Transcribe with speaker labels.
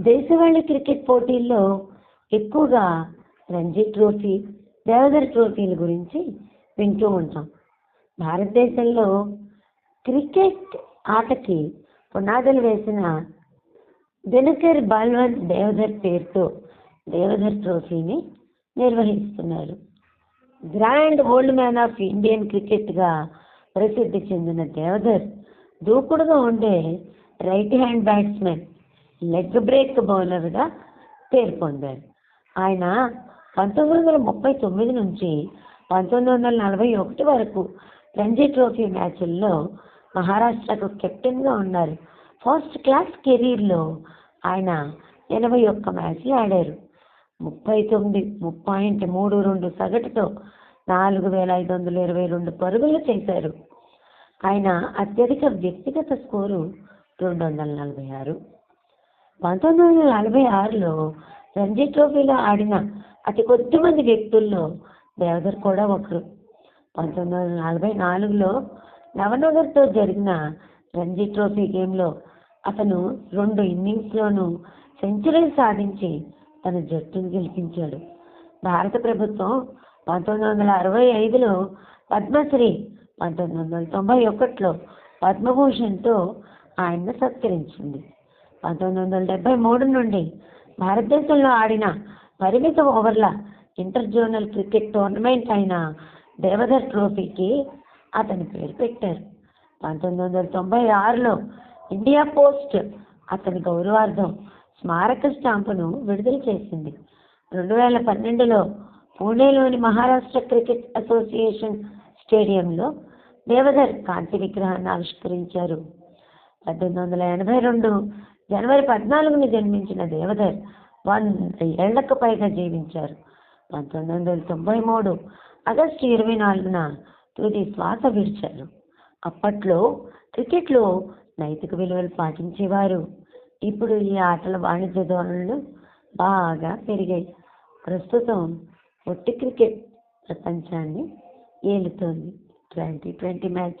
Speaker 1: దేశవాళీ క్రికెట్ పోటీల్లో ఎక్కువగా రంజీ ట్రోఫీ దేవధర్ ట్రోఫీల గురించి వింటూ ఉంటాం. భారతదేశంలో క్రికెట్ ఆటకి పునాదులు వేసిన దినకర్ బల్వంత్ దేవధర్ పేరుతో దేవధర్ ట్రోఫీని నిర్వహిస్తున్నారు. Grand old man of Indian క్రికెట్గా ప్రసిద్ధి చెందిన దేవధర్ దూకుడుగా ఉండే right hand batsmen leg break బౌలర్గా పేరు పొందారు. ఆయన పంతొమ్మిది వందల ముప్పై తొమ్మిది నుంచి పంతొమ్మిది వందల నలభై ఒకటి వరకు రంజీ ట్రోఫీ మ్యాచ్ల్లో మహారాష్ట్రకు కెప్టెన్గా ఉన్నారు. ఫస్ట్ క్లాస్ కెరీర్లో ఆయన ఎనభై ఒక్క మ్యాచ్లు ఆడారు. ముప్పై తొమ్మిది పాయింట్ మూడు రెండు సగటుతో నాలుగు వేల ఐదు వందల ఇరవై రెండు పరుగులు చేశారు. ఆయన అత్యధిక వ్యక్తిగత స్కోరు రెండు వందల నలభై ఆరు. పంతొమ్మిది వందల నలభై ఆరులో రంజీ ట్రోఫీలో ఆడిన అతి కొద్ది మంది వ్యక్తుల్లో దేవదర్ కూడా ఒకరు. పంతొమ్మిది వందల నలభై నాలుగులో నవనగర్తో జరిగిన రంజీ ట్రోఫీ గేమ్లో అతను రెండు ఇన్నింగ్స్లోనూ సెంచరీ సాధించి తన జట్టును గెలిపించాడు. భారత ప్రభుత్వం పంతొమ్మిది వందల అరవై ఐదులో పద్మశ్రీ పంతొమ్మిది వందల తొంభై ఒకటిలో పద్మభూషణ్తో ఆయన్ను సత్కరించింది. పంతొమ్మిది వందల డెబ్బై మూడు నుండి భారతదేశంలో ఆడిన పరిమిత ఓవర్ల ఇంటర్ జోనల్ క్రికెట్ టోర్నమెంట్ అయిన దేవధర్ ట్రోఫీకి అతని పేరు పెట్టారు. పంతొమ్మిది వందల తొంభై ఆరులో ఇండియా పోస్ట్ అతని గౌరవార్థం స్మారక స్టాంపును విడుదల చేసింది. రెండు వేల పన్నెండులో పూణేలోని మహారాష్ట్ర క్రికెట్ అసోసియేషన్ స్టేడియంలో దేవధర్ కాంతి విగ్రహాన్ని ఆవిష్కరించారు. పద్దెనిమిది వందల ఎనభై రెండు జనవరి పద్నాలుగున జన్మించిన దేవధర్ వంద ఏళ్ళకు పైగా జీవించారు. పంతొమ్మిది వందల తొంభై మూడు ఆగస్టు ఇరవై నాలుగున తుది శ్వాస విడిచారు. అప్పట్లో క్రికెట్లో నైతిక విలువలు పాటించేవారు ఇప్పుడు ఈ ఆటల వాణిజ్య ధోరణులు బాగా పెరిగాయి. ప్రస్తుతం ఒట్టి క్రికెట్ ప్రపంచాన్ని ఏలుతోంది. Twenty twenty match